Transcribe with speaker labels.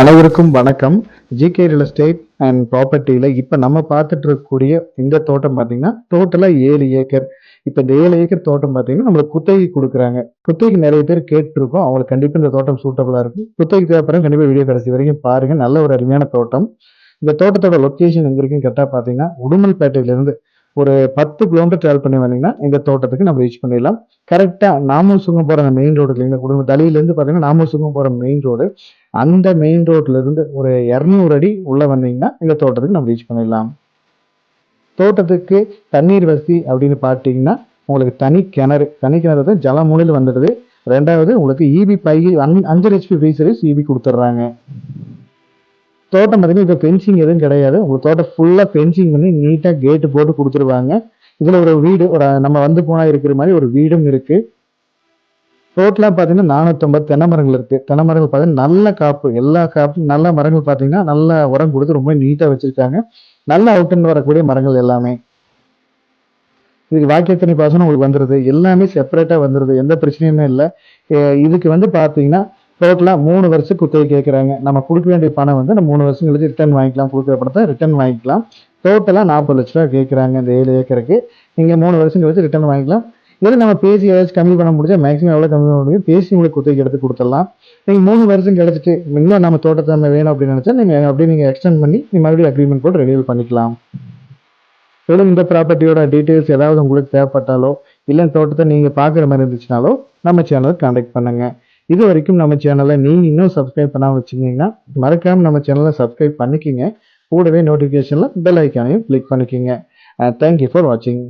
Speaker 1: அனைவருக்கும் வணக்கம். GK real estate and ப்ராப்பர்ட்டியில் இப்போ நம்ம பார்த்துட்டு இருக்கக்கூடிய இந்த தோட்டம் பார்த்தீங்கன்னா டோட்டலாக ஏழு ஏக்கர். இப்போ இந்த ஏழு ஏக்கர் தோட்டம் பார்த்தீங்கன்னா நம்மளுக்கு குத்தகை கொடுக்குறாங்க. குத்தகைக்கு நிறைய பேர் கேட்டுருக்கோம். அவங்களுக்கு கண்டிப்பாக இந்த தோட்டம் சூட்டபுளாக இருக்கும். குத்தகைக்கு தேவைப்படுற கண்டிப்பாக வீடியோ கடைசி வரைக்கும் பாருங்கள் நல்ல ஒரு அருமையான தோட்டம். இந்த தோட்டத்தோட லொக்கேஷன் எங்க இருக்குன்னு கேட்டால் பார்த்தீங்கன்னா உடுமல்பேட்டையிலேருந்து ஒரு பத்து கிலோமீட்டர் ட்ராவல் பண்ணி வந்தீங்கன்னா எங்கள் தோட்டத்துக்கு நம்ம ரீச் பண்ணிடலாம். கரெக்டாக நாமூர் சுங்கம் போகிற அந்த மெயின் ரோடு இல்லைங்க குடும்ப தலையிலேருந்து பார்த்தீங்கன்னா நாமூர் சுங்கம் போகிற மெயின் ரோடு அந்த மெயின் ரோட்டிலேருந்து ஒரு இரநூறு அடி உள்ளே வந்தீங்கன்னா எங்கள் தோட்டத்துக்கு நம்ம ரீச் பண்ணிடலாம். தோட்டத்துக்கு தண்ணீர் வசதி அப்படின்னு பார்த்தீங்கன்னா உங்களுக்கு தனி கிணறு. தனி கிணறு தான் ஜலமூலையில் வந்துடுது. ரெண்டாவது உங்களுக்கு இபி பை அஞ்சு ஹெச்பி ஃப்ரீ சர்வீஸ் இபி கொடுத்துட்றாங்க. தோட்டம் பார்த்தீங்கன்னா இப்போ ஃபென்சிங் எதுவும் கிடையாது. உங்கள் தோட்டம் ஃபுல்லாக ஃபென்சிங் பண்ணி நீட்டாக கேட்டு போட்டு கொடுத்துருவாங்க. இதில் ஒரு வீடு ஒரு நம்ம வந்து போனால் இருக்கிற மாதிரி ஒரு வீடும் இருக்குது டோட்டலாக பார்த்தீங்கன்னா நானூற்றம்பது தென்னை மரங்கள் இருக்குது தென்னை மரங்கள் பார்த்தீங்கன்னா நல்ல காப்பு. எல்லா காப்பும் நல்ல மரங்கள் பார்த்தீங்கன்னா நல்ல உரம் கொடுத்து ரொம்ப நீட்டாக வச்சுருக்காங்க. நல்ல அவுட்டுன்னு வரக்கூடிய மரங்கள் எல்லாமே. இதுக்கு தண்ணி பாசனம் உங்களுக்கு வந்துடுது எல்லாமே செப்பரேட்டாக வந்துடுது எந்த பிரச்சனையுமே இல்லை. இதுக்கு வந்து பார்த்தீங்கன்னா டோட்டலாக மூணு வருஷம் குத்தகை கேட்குறாங்க நம்ம கொடுக்க வேண்டிய பணம் வந்து நம்ம மூணு வருஷம் கழிச்சு ரிட்டர்ன் வாங்கிக்கலாம் கொடுக்குற பணத்தை ரிட்டர்ன் வாங்கிக்கலாம். டோட்டலாக நாற்பது லட்ச ரூபா கேட்குறாங்க இந்த ஏழு ஏக்கருக்கு. நீங்கள் மூணு வருஷம் கழிச்சு ரிட்டர்ன் வாங்கிக்கலாம். இதில் நம்ம பேசி ஏதாச்சும் கம்மி பண்ண முடிஞ்சால் மேக்ஸிமம் எவ்வளோ கம்மி பண்ண முடியும்? பேசி உங்களுக்கு குத்தகை எடுத்து கொடுத்துடலாம். நீங்கள் மூணு வருஷம் கிடச்சிட்டு இன்னும் நம்ம தோட்டத்தை நம்ம வேணும் அப்படின்னு நினச்சா நீங்கள் அப்படியே நீங்கள் எக்ஸ்டெண்ட் பண்ணி நீங்கள் மறுபடியும் அக்ரிமெண்ட் போட்டு ரெனியூல் பண்ணிக்கலாம். மேலும் இந்த ப்ராப்பர்ட்டியோட டீட்டெயில்ஸ் ஏதாவது உங்களுக்கு தேவைப்பட்டாலோ இல்லை தோட்டத்தை நீங்கள் பார்க்குற மாதிரி இருந்துச்சுனாலோ நம்ம சேனலுக்கு காண்டாக்ட் பண்ணுங்க. இது வரைக்கும் நம்ம சேனலை நீங்கள் இன்னும் சப்ஸ்கிரைப் பண்ணாமல் வச்சுருந்தீங்கன்னா மறக்காமல் நம்ம சேனலை சப்ஸ்கிரைப் பண்ணிக்கிங்க. கூடவே நோட்டிஃபிகேஷனில் பெல் ஐக்கானையும் கிளிக் பண்ணிக்கிங்க. தேங்க்யூ ஃபார் வாட்சிங்